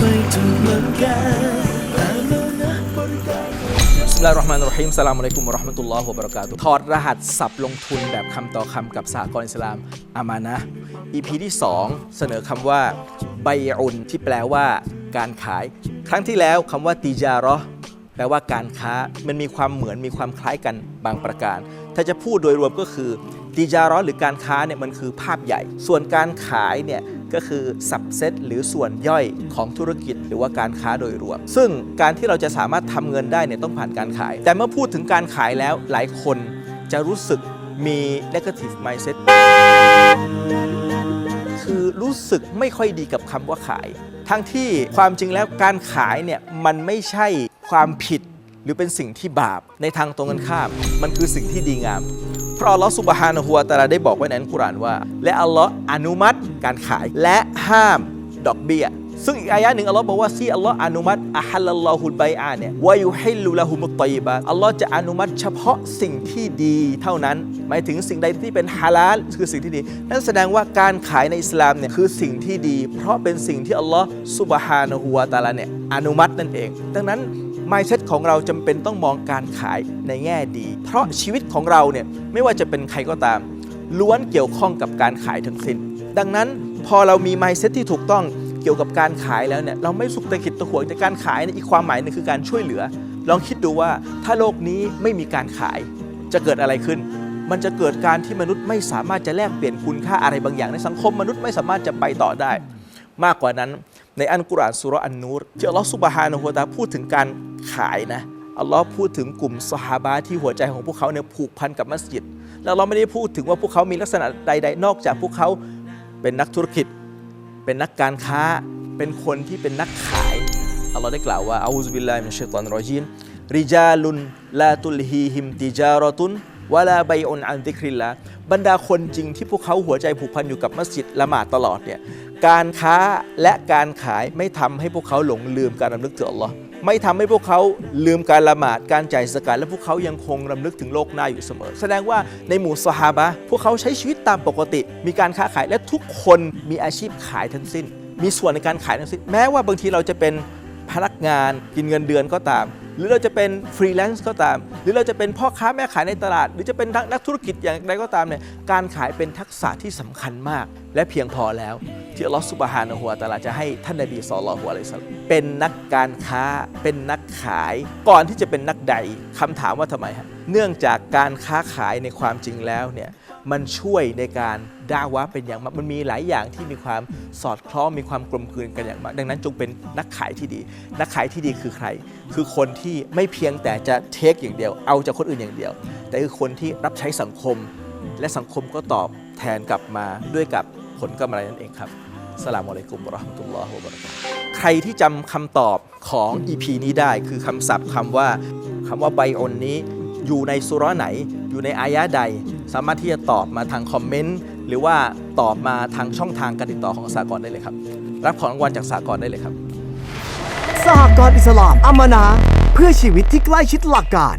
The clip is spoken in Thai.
บริการบิสมิลลาฮิรเราะห์มานิรเราะฮีมสลามอะลัยกุมวะราะห์มะตุลลอฮ์วะบะเราะกาตุฮ์ถอดรหัสสับลงทุนแบบคำต่อคำกับสากลอิสลามอามานะ EP ที่ 2 เสนอคำว่าไบอุนที่แปลว่าการขาย ครั้งที่แล้วคำว่าติจาราะแปลว่าการค้ามันมีความเหมือนมีความคล้ายกันบางประการ ถ้าจะพูดโดยรวมก็คือติจาราะหรือการค้าเนี่ยมันคือภาพใหญ่ ส่วนการขายเนี่ย ก็คือสับเซตหรือส่วนย่อยของธุรกิจหรือว่าการค้าโดยรวม ซึ่งการที่เราจะสามารถทำเงินได้เนี่ยต้องผ่านการขาย แต่เมื่อพูดถึงการขายแล้วหลายคนจะรู้สึกมี negative mindset คือรู้สึกไม่ค่อยดีกับคำว่าขาย ทั้งที่ความจริงแล้วการขายเนี่ยมันไม่ใช่ความผิด หรือเป็นสิ่งที่บาปในทางตรงกันข้าม มันคือสิ่งที่ดีงาม เพราะอัลลอฮฺสุบฮานะฮูวตาลาได้บอกไว้ในอัลกุรอานว่า และอัลลอฮ์อนุมัติการขายและห้ามดอกเบี้ยซึ่งอีกอายะหนึ่งอัลลอฮ์บอกว่าที่อัลลอฮ์อนุมัติอะฮัลลัลลอฮุลไบอาเนี่ยวายุฮิลลุละฮุมุตตอยบาอัลลอฮ์จะอนุมัติเฉพาะสิ่งที่ดีเท่านั้น หมายถึงสิ่งใดที่เป็นฮาลาลคือสิ่งที่ดี นั่นแสดงว่าการขายในอิสลามเนี่ยคือสิ่งที่ดี เพราะเป็นสิ่งที่อัลลอฮ์สุบฮานะฮูวตาลาเนี่ยอนุมัตินั่นเอง ดังนั้น mindset ของเราจำเป็นต้องมองการขายในแง่ดี เพราะชีวิตของเราเนี่ยไม่ว่าจะเป็นใครก็ตาม ล้วนเกี่ยวข้องกับการขายทั้งสิ้น ดังนั้นพอเรามี mindset ที่ถูกต้องเกี่ยวกับการขายแล้วเนี่ยเราไม่สุกตะขิดตะขวงแต่การขายเนี่ยอีกความหมายหนึงคือการช่วยเหลือ ลองคิดดูว่าถ้าโลกนี้ไม่มีการขายจะเกิดอะไรขึ้น มันจะเกิดการที่มนุษย์ไม่สามารถจะแลกเปลี่ยนคุณค่าอะไรบางอย่างในสังคมมนุษย์ไม่สามารถจะไปต่อได้ มากกว่านั้นในอันกุรอานสุรอันนูรที่อัลลอฮฺสุบฮานะฮูวะตาพูดถึงการ ขายนะอัลลอฮ์พูดถึงกลุ่มสหาบะที่หัวใจของพวกเขาเนี่ยผูกพันกับมัสยิด แล้วเราไม่ได้พูดถึงว่าพวกเขามีลักษณะใด ๆ นอกจากพวกเขาเป็นนักธุรกิจ เป็นนักการค้า เป็นคนที่เป็นนักขายอัลลอฮ์ได้กล่าวว่าอาอูซุบิลลาฮิมินชัยฏอนรรจีมริจาลุนลาตุลฮีฮิมติจารตุนวะลาไบอุนอันดิคริลลาบรรดาคนจริงที่พวกเขาหัวใจผูกพันอยู่กับมัสยิดละหมาดตลอดเนี่ยการค้าและการขายไม่ทำให้พวกเขาหลงลืมการรำลึกถึงอัลลอฮ์ ไม่ทำให้พวกเขาลืมการละหมาดการจ่ายสกาดและพวกเขายังคงรำลึกถึงโลกหน้าอยู่เสมอ แสดงว่าในหมู่สหาบะพวกเขาใช้ชีวิตตามปกติ มีการค้าขายและทุกคนมีอาชีพขายทั้งสิ้น มีส่วนในการขายทั้งสิ้น แม้ว่าบางทีเราจะเป็นพนักงานกินเงินเดือนก็ตาม หรือเราจะเป็นฟรีแลนซ์ก็ตาม หรือเราจะเป็นพ่อค้าแม่ขายในตลาด หรือจะเป็นนักธุรกิจอย่างไรก็ตามเนี่ยการขายเป็นทักษะที่สำคัญมาก และเพียงพอแล้ว ที่อัลลอฮฺสุบฮานะฮูวตาลาจะให้ท่านนบีศ็อลลอฮุอะลัยฮิวะซัลลัมเป็นนักการค้าเป็นนักขาย ก่อนที่จะเป็นนักใดคำถามว่าทำไมฮะเนื่องจากการค้าขายในความจริงแล้วเนี่ย มันช่วยในการด่าวะเป็นอย่างมากมันมีหลายอย่างที่มีความสอดคล้องมีความกลมกลืนกันอย่างมาก ดังนั้นจงเป็นนักขายที่ดี นักขายที่ดีคือใคร คือคนที่ไม่เพียงแต่จะเทคอย่างเดียว เอาจากคนอื่นอย่างเดียว แต่คือคนที่รับใช้สังคม และสังคมก็ตอบแทนกลับมาด้วยกับผลกำไรนั่นเองครับสลามอะลัยกุมราะห์มะตุลลอฮ์วะบะเราะกาตุใครที่จำคำตอบของ EP นี้ได้คือคำศัพท์คำว่าคำว่าไบออนนี้อยู่ในสุราะไหน อยู่ในอายะใด สามารถที่จะตอบมาทางคอมเมนต์หรือว่าตอบมาทางช่องทางการติดต่อของสากลได้เลยครับ รับของรางวัลจากสากลได้เลยครับ สหกรณ์อิสลามอามานา เพื่อชีวิตที่ใกล้ชิดหลักการ